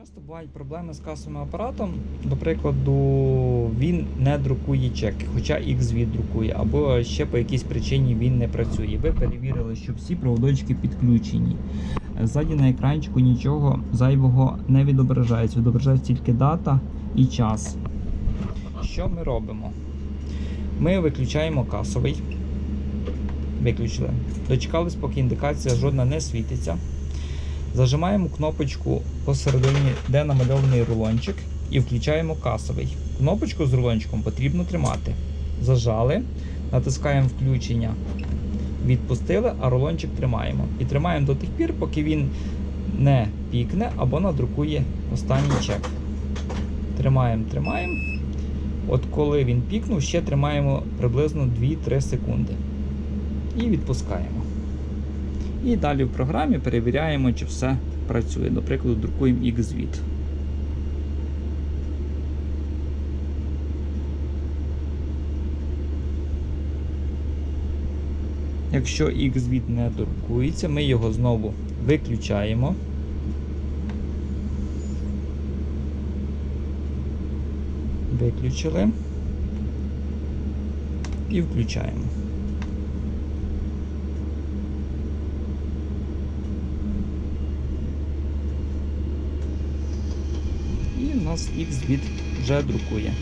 Часто бувають проблеми з касовим апаратом. До прикладу, він не друкує чеки, хоча XV друкує, або ще по якійсь причині він не працює. Ви перевірили, що всі проводочки підключені. Ззаді на екранчику нічого зайвого не відображається. Відображається тільки дата і час. Що ми робимо? Ми виключаємо касовий. Виключили. Дочекались, поки індикація жодна не світиться. Зажимаємо кнопочку посередині, де намальований рулончик, і включаємо касовий. Кнопочку з рулончиком потрібно тримати. Зажали, натискаємо включення, відпустили, а рулончик тримаємо. І тримаємо до тих пір, поки він не пікне або надрукує останній чек. Тримаємо, тримаємо. От коли він пікнув, ще тримаємо приблизно 2-3 секунди. І відпускаємо. І далі в програмі перевіряємо, чи все працює. До друкуємо XVID. Якщо XVID не друкується, ми його знову виключаємо. Виключили і включаємо. Нас X від вже друкує.